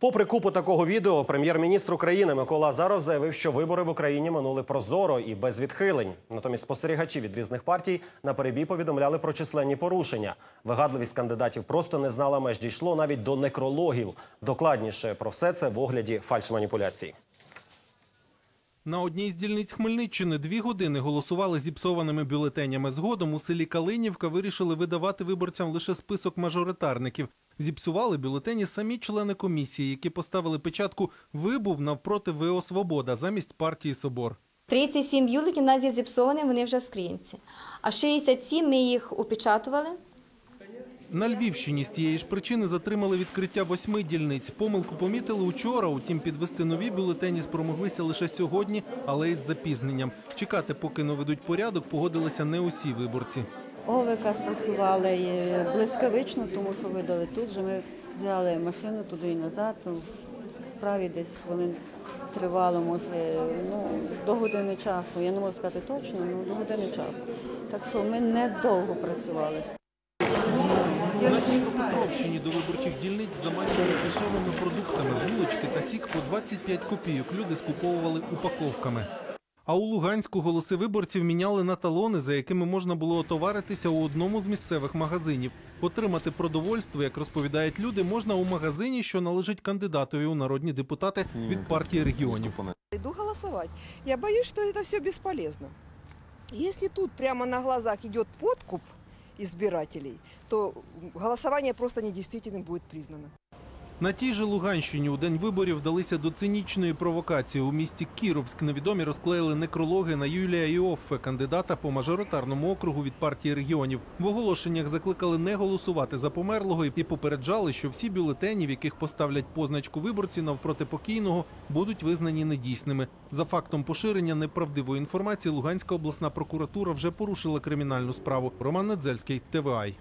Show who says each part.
Speaker 1: Попри купу такого відео, прем'єр-міністр України Микола Азаров заявив, що вибори в Україні минули прозоро і без відхилень. Натомість спостерігачі від різних партій на перебій повідомляли про численні порушення. Вигадливість кандидатів просто не знала меж. Дійшло навіть до некрологів. Докладніше про все це в огляді фальшманіпуляцій.
Speaker 2: На одній з дільниць Хмельниччини дві години голосували зіпсованими бюлетенями. Згодом у селі Калинівка вирішили видавати виборцям лише список мажоритарників. Зіпсували бюлетені самі члени комісії, які поставили печатку «Вибув навпроти ВО Свобода замість партії Собор.
Speaker 3: 37 бюлетень у нас є зіпсовані, вони вже в скринці. А 67 ми їх опечатували.
Speaker 2: На Львівщині з цієї ж причини затримали відкриття восьми дільниць. Помилку помітили учора, утім підвести нові бюлетені спромоглися лише сьогодні, але із запізненням. Чекати, поки наведуть порядок, погодилися не усі виборці.
Speaker 4: ОВК спрацювали блискавично, тому що видали тут же. Ми взяли машину туди і назад. Праві десь хвилин тривало, може, ну, до години часу. Я не можу сказати точно, але до години часу. Так що ми недовго працювали.
Speaker 2: На Дніпропетровщині до виборчих дільниць заманювали дешевими продуктами, булочки та сік по 25 копійок. Люди скуповували упаковками. А у Луганську голоси виборців міняли на талони, за якими можна було отоваритися у одному з місцевих магазинів. Отримати продовольство, як розповідають люди, можна у магазині, що належить кандидатові у народні депутати від партії регіонів.
Speaker 5: Иду голосовать. Я боюсь, что это все бесполезно. Если тут прямо на глазах идет подкуп избирателей, то голосование просто недействительным будет признано.
Speaker 2: На тій же Луганщині у день виборів вдалися до цинічної провокації. У місті Кіровськ невідомі розклеїли некрологи на Юлія Іоффе, кандидата по мажоритарному округу від партії регіонів. В оголошеннях закликали не голосувати за померлого і попереджали, що всі бюлетені, в яких поставлять позначку виборці навпроти покійного, будуть визнані недійсними. За фактом поширення неправдивої інформації Луганська обласна прокуратура вже порушила кримінальну справу. Роман Недзельський, ТВАЙ.